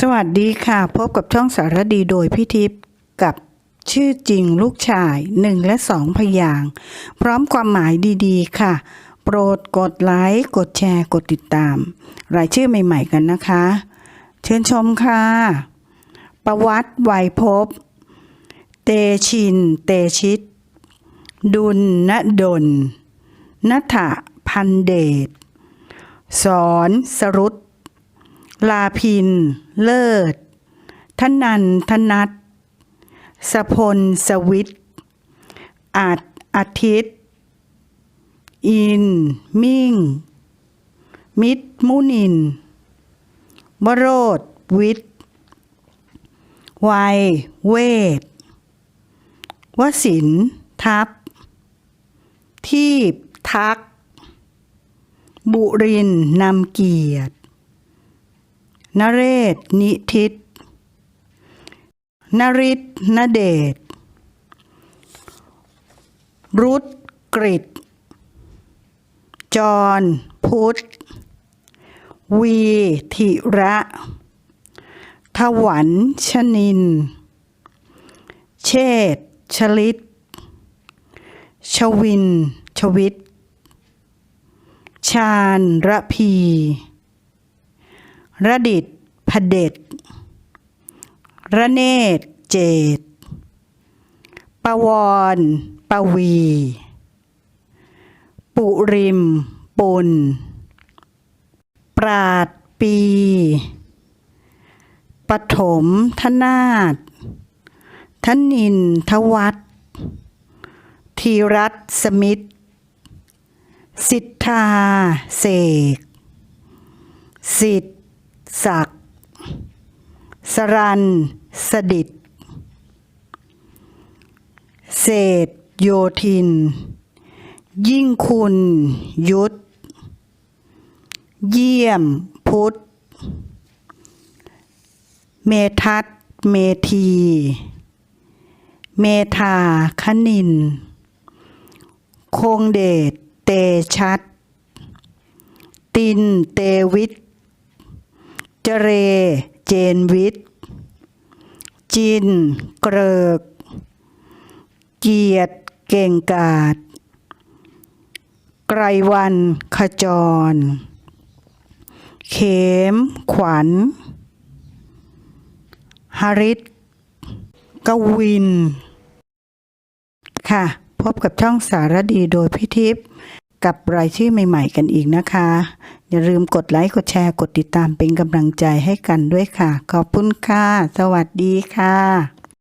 สวัสดีค่ะ พบกับช่องสารดีโดยพี่ทิพย์กับชื่อจริงลูกชายหนึ่งและสองพยาง พร้อมความหมายดีๆ ค่ะ โปรดกดไลค์ กดแชร์ กดติดตาม รายชื่อใหม่ๆกันนะคะ เชิญชมค่ะ ประวัติไวยพบ เตชิน เตชิต ดุลนดลนัฐพันเดชสอนสรุต ลาพิน เลิศ ทนันทนัทสพล สวิทย์อาจอาทิตย์ อิน มิ่ง มิตร มุนิน วโรธวิทย์วัย เวทวสิน ทัพ ทีบทัก บุรินนำเกียรติ นเรศ นิทิตนริศนเดชรุตกริตจร พุทธ วีธิระถวันชนิน เชษชลิต ชวิน ชวิต ชาญระพี ระดิษฐ์พเด็จระเนตเจตปวรปวี ปุริม ปุนปราดปี ปฐมทนาถทนินทวัตธีรัตสมิทสิทธาเสกสิทธ ศักดิ์สรัน สดิตเศษโยธิน ยิ่งคุณยุทธ เยี่ยมพุทธ เมทัศเมธี เมธาคณิน คงเดชเตชัด ตินเตวิท เจเร เจนวิทย์ จิน เกริก เกียรติเก่งกาดไกรวันขจร เขมขวัญหริตกวิน ค่ะ พบกับช่องสารดีโดยพี่ทิพย์ กับรายชื่อใหม่ ๆ กันอีกนะคะ อย่าลืมกดไลค์ กดแชร์ กดติดตามเป็นกำลังใจให้กันด้วยค่ะ ขอบคุณค่ะ สวัสดีค่ะ